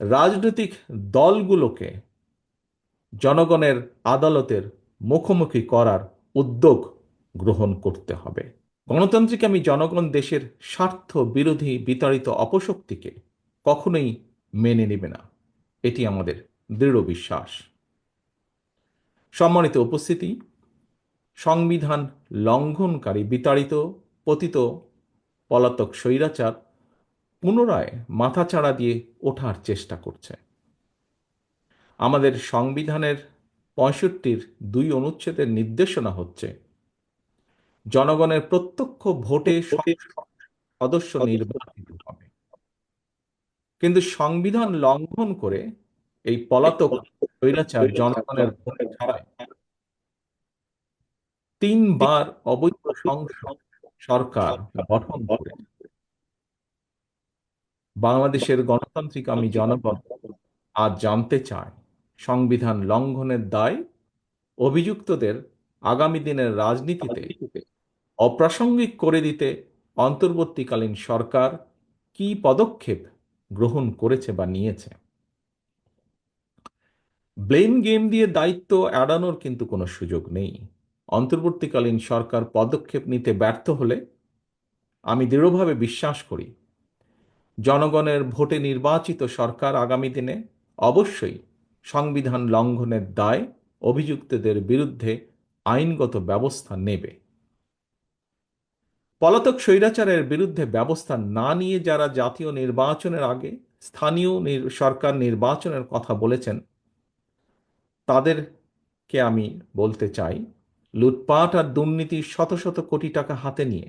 রাজনৈতিক দলগুলোকে জনগণের আদালতের মুখোমুখি করার উদ্যোগ গ্রহণ করতে হবে। গণতান্ত্রিক আমি জনগণ দেশের স্বার্থ বিরোধী বিতাড়িত অপশক্তিকে কখনোই মেনে নেবে না। এটি আমাদের দৃঢ় বিশ্বাস। সম্মানিত উপস্থিতি, সংবিধান লঙ্ঘনকারী বিতাড়িত, পতিত, পলাতক স্বৈরাচার পুনরায় মাথাচাড়া দিয়ে ওঠার চেষ্টা করছে। আমাদের সংবিধানের পঁয়ষট্টির দুই অনুচ্ছেদের নির্দেশনা হচ্ছে, জনগণের প্রত্যক্ষ ভোটে সদস্য নির্বাচিত হবে। কিন্তু সংবিধান লঙ্ঘন করে এই পলাতক স্বৈরাচার জনগণের ভোট ছাড়াই তিনবার অবৈধ সংসদ সরকার গঠন করে বাংলাদেশের গণতান্ত্রিক আমি জনগণ আজ জানতে চায় সংবিধান লঙ্ঘনের দায় অভিযুক্তদের আগামী দিনের রাজনীতিতে। অপ্রাসঙ্গিক করে দিতে অন্তর্বর্তীকালীন সরকার কি পদক্ষেপ গ্রহণ করেছে বা নিয়েছে? ব্লেম গেম দিয়ে দায়িত্ব এড়ানোর কিন্তু কোনো সুযোগ নেই। অন্তর্বর্তীকালীন সরকার পদক্ষেপ নিতে ব্যর্থ হলে আমি দৃঢ়ভাবে বিশ্বাস করি জনগণের ভোটে নির্বাচিত সরকার আগামী দিনে অবশ্যই সংবিধান লঙ্ঘনের দায় অভিযুক্তদের বিরুদ্ধে আইনগত ব্যবস্থা নেবে। পলাতক স্বৈরাচারের বিরুদ্ধে ব্যবস্থা না নিয়ে যারা জাতীয় নির্বাচনের আগে স্থানীয় সরকার নির্বাচনের কথা বলেছেন, তাদেরকে আমি বলতে চাই, লুটপাট আর দুর্নীতির শত শত কোটি টাকা হাতে নিয়ে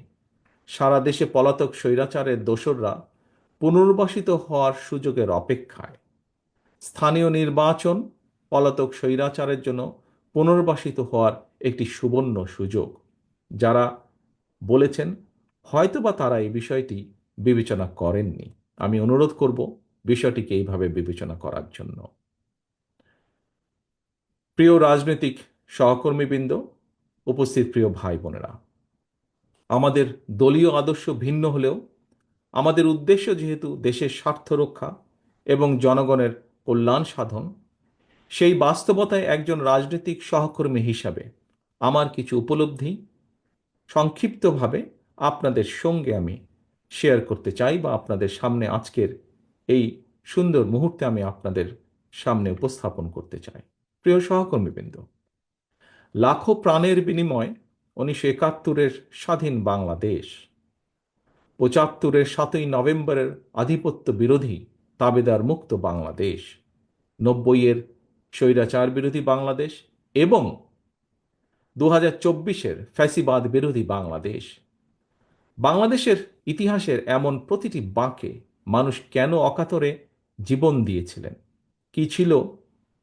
সারা দেশে পলাতক স্বৈরাচারের দোসররা পুনর্বাসিত হওয়ার সুযোগের অপেক্ষায় স্থানীয় নির্বাচন, পলাতক স্বৈরাচারের জন্য পুনর্বাসিত হওয়ার একটি সুবর্ণ সুযোগ, যারা বলেছেন হয়তোবা তারা এই বিষয়টি বিবেচনা করেননি। আমি অনুরোধ করব বিষয়টিকে এইভাবে বিবেচনা করার জন্য। প্রিয় রাজনৈতিক সহকর্মীবৃন্দ, উপস্থিত প্রিয় ভাই বোনেরা আমাদের দলীয় আদর্শ ভিন্ন হলেও আমাদের উদ্দেশ্য যেহেতু দেশের স্বার্থ রক্ষা এবং জনগণের কল্যাণ সাধন, সেই বাস্তবতায় একজন রাজনৈতিক সহকর্মী হিসাবে আমার কিছু উপলব্ধি সংক্ষিপ্তভাবে আপনাদের সঙ্গে আমি শেয়ার করতে চাই বা আপনাদের সামনে আজকের এই সুন্দর মুহূর্তে আমি আপনাদের সামনে উপস্থাপন করতে চাই। প্রিয় সহকর্মীবৃন্দ, লাখো প্রাণের বিনিময় উনিশশো একাত্তরের স্বাধীন বাংলাদেশ। পঁচাত্তরের সাতই নভেম্বরের আধিপত্য বিরোধী তাবেদার মুক্ত বাংলাদেশ। নব্বইয়ের স্বৈরাচার বিরোধী বাংলাদেশ এবং দু হাজার চব্বিশের ফ্যাসিবাদ বিরোধী বাংলাদেশ। বাংলাদেশের ইতিহাসের এমন প্রতিটি বাঁকে মানুষ কেন অকাতরে জীবন দিয়েছিলেন? কি ছিল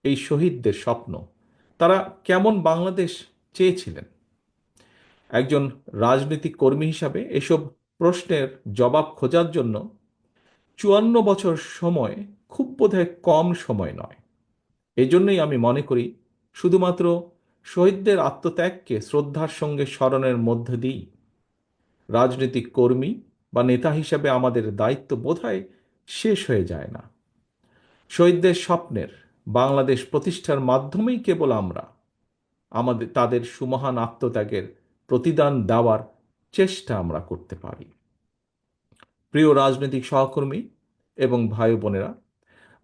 এই শহীদদের স্বপ্ন? তারা কেমন বাংলাদেশ চেয়েছিলেন? একজন রাজনৈতিক কর্মী হিসাবে এসব প্রশ্নের জবাব খোঁজার জন্য চুয়ান্ন বছর সময় খুব বোধহয় কম সময় নয়। এজন্যই আমি মনে করি শুধুমাত্র শহীদদের আত্মত্যাগকে শ্রদ্ধার সঙ্গে স্মরণের মধ্য দিই রাজনৈতিক কর্মী বা নেতা হিসাবে আমাদের দায়িত্ব বোধহয় শেষ হয়ে যায় না। শহীদদের স্বপ্নের বাংলাদেশ প্রতিষ্ঠার মাধ্যমেই কেবল আমরা আমাদের, তাদের সুমহান আত্মত্যাগের প্রতিদান দেওয়ার চেষ্টা আমরা করতে পারি। প্রিয় রাজনৈতিক সহকর্মী এবং ভাই বোনেরা,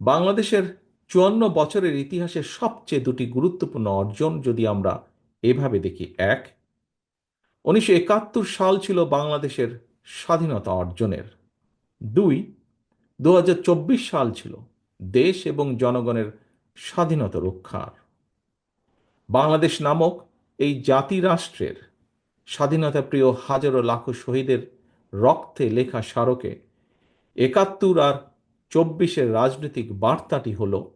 বাংলাদেশের চুয়ান্ন বছরের ইতিহাসের সবচেয়ে দুটি গুরুত্বপূর্ণ অর্জন যদি আমরা এভাবে দেখি, এক, উনিশশো সাল ছিল বাংলাদেশের স্বাধীনতা অর্জনের। দুই দু সাল ছিল দেশ এবং জনগণের স্বাধীনতা রক্ষার। বাংলাদেশ নামক এই জাতি রাষ্ট্রের স্বাধীনতা প্রিয় হাজারো লাখো শহীদের রক্তে লেখা স্মারকে একাত্তর আর চব্বিশের রাজনৈতিক বার্তাটি হল,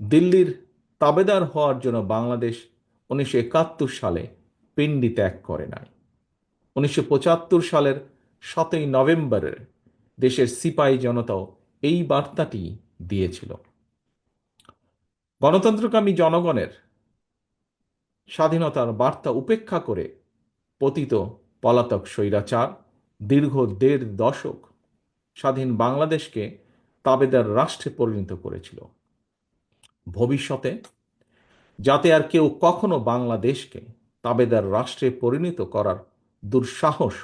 দিল্লির তাবেদার হওয়ার জন্য বাংলাদেশ উনিশশো একাত্তর সালে পিণ্ডি ত্যাগ করে নাই। উনিশশো পঁচাত্তর সালের সাতই নভেম্বরের দেশের সিপাহী জনতাও এই বার্তাটি দিয়েছিল। গণতন্ত্রকামী জনগণের স্বাধীনতার বার্তা উপেক্ষা করে পতিত পলাতক স্বৈরাচার দীর্ঘ দেড় দশক স্বাধীন বাংলাদেশকে তাবেদার রাষ্ট্রে পরিণত করেছিল। ভবিষ্যতে যাতে আর কেউ কখনো বাংলাদেশকে তাবেদার রাষ্ট্রে পরিণত করার দুঃসাহস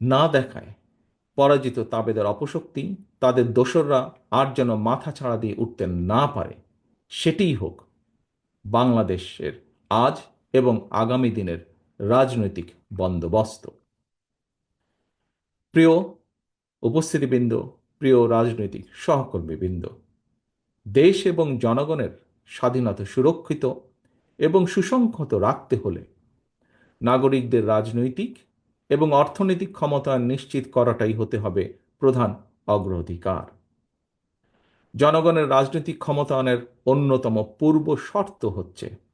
না দেখায়, পরাজিত তাবেদার অপশক্তি তাদের দোসররা আর যেন মাথা ছাড়া দিয়ে উঠতে না পারে, সেটিই হোক বাংলাদেশের আজ এবং আগামী দিনের রাজনৈতিক বন্দোবস্ত। প্রিয় উপস্থিতিবৃন্দ, প্রিয় রাজনৈতিক সহকর্মীবৃন্দ, দেশ এবং জনগণের স্বাধীনতা সুরক্ষিত এবং সুসংহত রাখতে হলে নাগরিকদের রাজনৈতিক এবং অর্থনৈতিক ক্ষমতা নিশ্চিত করাটাই হতে হবে প্রধান অগ্রাধিকার। জনগণের রাজনৈতিক ক্ষমতায়নের অন্যতম পূর্ব শর্ত হচ্ছে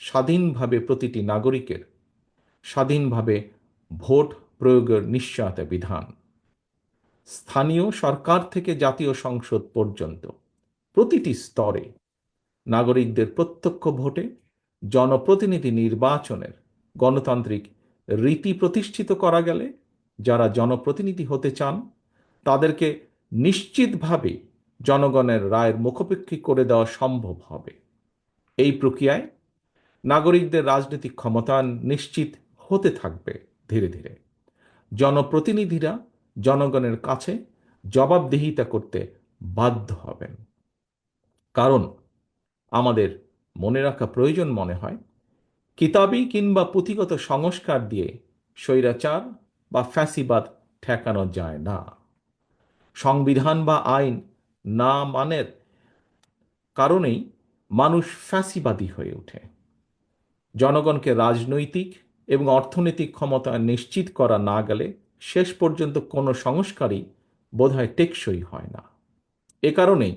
স্বাধীনভাবে প্রতিটি নাগরিকের স্বাধীনভাবে ভোট প্রয়োগের নিশ্চয়তা বিধান। স্থানীয় সরকার থেকে জাতীয় সংসদ পর্যন্ত প্রতিটি স্তরে নাগরিকদের প্রত্যক্ষ ভোটে জনপ্রতিনিধি নির্বাচনের গণতান্ত্রিক রীতি প্রতিষ্ঠিত করা গেলে যারা জনপ্রতিনিধি হতে চান, তাদেরকে নিশ্চিতভাবে জনগণের রায়ের মুখোপেক্ষী করে দেওয়া সম্ভব হবে। এই প্রক্রিয়ায় নাগরিকদের রাজনৈতিক ক্ষমতায়ন নিশ্চিত হতে থাকবে ধীরে ধীরে। জনপ্রতিনিধিরা জনগণের কাছে জবাবদিহিতা করতে বাধ্য হবেন। কারণ আমাদের মনে রাখা প্রয়োজন মনে হয়, কিতাবি কিংবা পুঁথিগত সংস্কার দিয়ে স্বৈরাচার বা ফ্যাসিবাদ ঠেকানো যায় না। সংবিধান বা আইন না মানের কারণেই মানুষ ফ্যাসিবাদী হয়ে ওঠে। জনগণকে রাজনৈতিক এবং অর্থনৈতিক ক্ষমতা নিশ্চিত করা না গেলে শেষ পর্যন্ত কোনো সংস্কারই বোধহয় টেকসই হয় না। এ কারণেই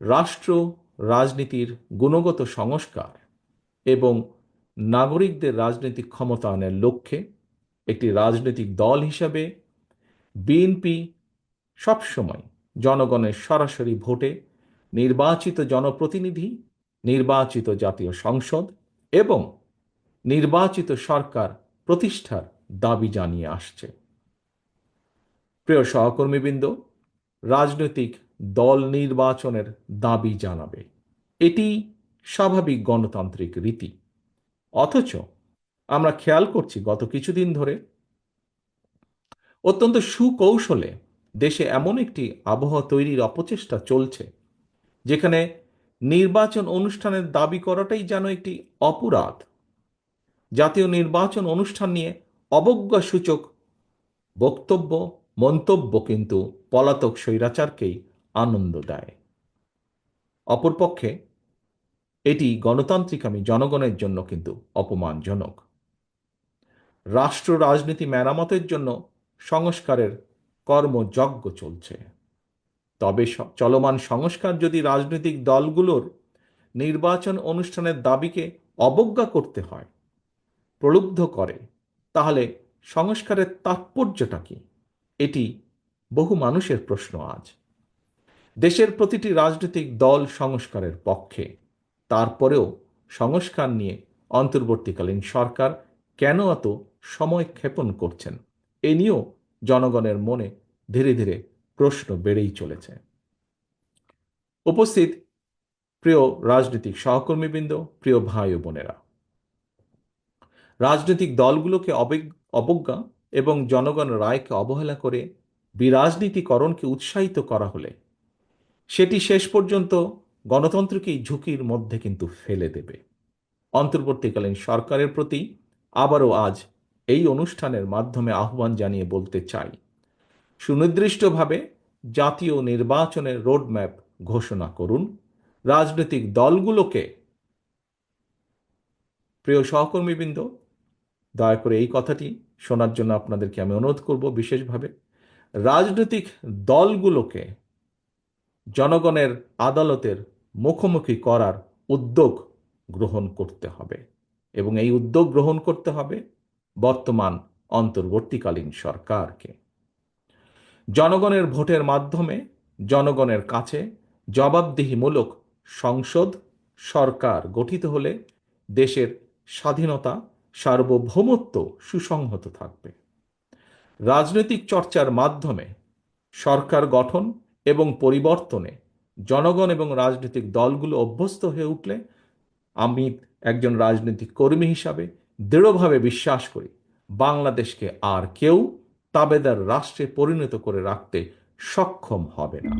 রাষ্ট্র, রাজনীতির গুণগত সংস্কার এবং নাগরিকদের রাজনৈতিক ক্ষমতায়নের লক্ষ্যে একটি রাজনৈতিক দল হিসাবে বিএনপি সবসময় জনগণের সরাসরি ভোটে নির্বাচিত জনপ্রতিনিধি, নির্বাচিত জাতীয় সংসদ এবং নির্বাচিত সরকার প্রতিষ্ঠার দাবি জানিয়ে আসছে। প্রিয় সহকর্মীবৃন্দ, রাজনৈতিক দল নির্বাচনের দাবি জানাবে। এটি স্বাভাবিক গণতান্ত্রিক রীতি। অথচ আমরা খেয়াল করছি গত কিছুদিন ধরে অত্যন্ত সুকৌশলে দেশে এমন একটি আবহাওয়া তৈরির অপচেষ্টা চলছে, যেখানে নির্বাচন অনুষ্ঠানের দাবি করাটাই যেন একটি অপরাধ। জাতীয় নির্বাচন অনুষ্ঠান নিয়ে অবজ্ঞাসূচক বক্তব্য, মন্তব্য কিন্তু পলাতক স্বৈরাচারকেই আনন্দ দেয়। অপরপক্ষে এটি গণতান্ত্রিক আমি জনগণের জন্য কিন্তু অপমানজনক। রাষ্ট্র রাজনীতি মেরামতের জন্য সংস্কারের কর্মযজ্ঞ চলছে। তবে চলমান সংস্কার যদি রাজনৈতিক দলগুলোর নির্বাচন অনুষ্ঠানের দাবিকে অবজ্ঞা করতে হয়, প্রলুব্ধ করে, তাহলে সংস্কারের তাৎপর্যটা কি? এটি বহু মানুষের প্রশ্ন আজ। দেশের প্রতিটি রাজনৈতিক দল সংস্কারের পক্ষে। তারপরেও সংস্কার নিয়ে অন্তর্বর্তীকালীন সরকার কেন এত সময় ক্ষেপণ করছেন? এ নিয়েও জনগণের মনে ধীরে ধীরে প্রশ্ন বেড়েই চলেছে। উপস্থিত প্রিয় রাজনৈতিক সহকর্মীবৃন্দ, প্রিয় ভাই ও বোনেরা, রাজনৈতিক দলগুলোকে অবজ্ঞা এবং জনগণ রায়কে অবহেলা করে বিরাজনীতিকরণকে উৎসাহিত করা হলে সেটি শেষ পর্যন্ত গণতন্ত্রকেই ঝুঁকির মধ্যে কিন্তু ফেলে দেবে। অন্তর্বর্তীকালীন সরকারের প্রতি আবারও আজ এই অনুষ্ঠানের মাধ্যমে আহ্বান জানিয়ে বলতে চাই সুনির্দিষ্টভাবে জাতীয় নির্বাচনের রোডম্যাপ ঘোষণা করুন। রাজনৈতিক দলগুলোকে। প্রিয় সহকর্মীবৃন্দ, দয়া করে এই কথাটি শোনার জন্য আপনাদেরকে আমি অনুরোধ করব বিশেষভাবে। রাজনৈতিক দলগুলোকে জনগণের আদালতের মুখোমুখি করার উদ্যোগ গ্রহণ করতে হবে এবং এই উদ্যোগ গ্রহণ করতে হবে বর্তমান অন্তর্বর্তীকালীন সরকারকে। জনগণের ভোটের মাধ্যমে, জনগণের কাছে জবাবদিহিমূলক সংসদ, সরকার গঠিত হলে দেশের স্বাধীনতা সার্বভৌমত্ব সুসংহত থাকবে। রাজনৈতিক চর্চার মাধ্যমে সরকার গঠন এবং পরিবর্তনে জনগণ এবং রাজনৈতিক দলগুলো অভ্যস্ত হয়ে উঠলে আমি একজন রাজনৈতিক কর্মী হিসাবে দৃঢ়ভাবে বিশ্বাস করি, বাংলাদেশকে আর কেউ তাবেদার রাষ্ট্রে পরিণত করে রাখতে সক্ষম হবে না।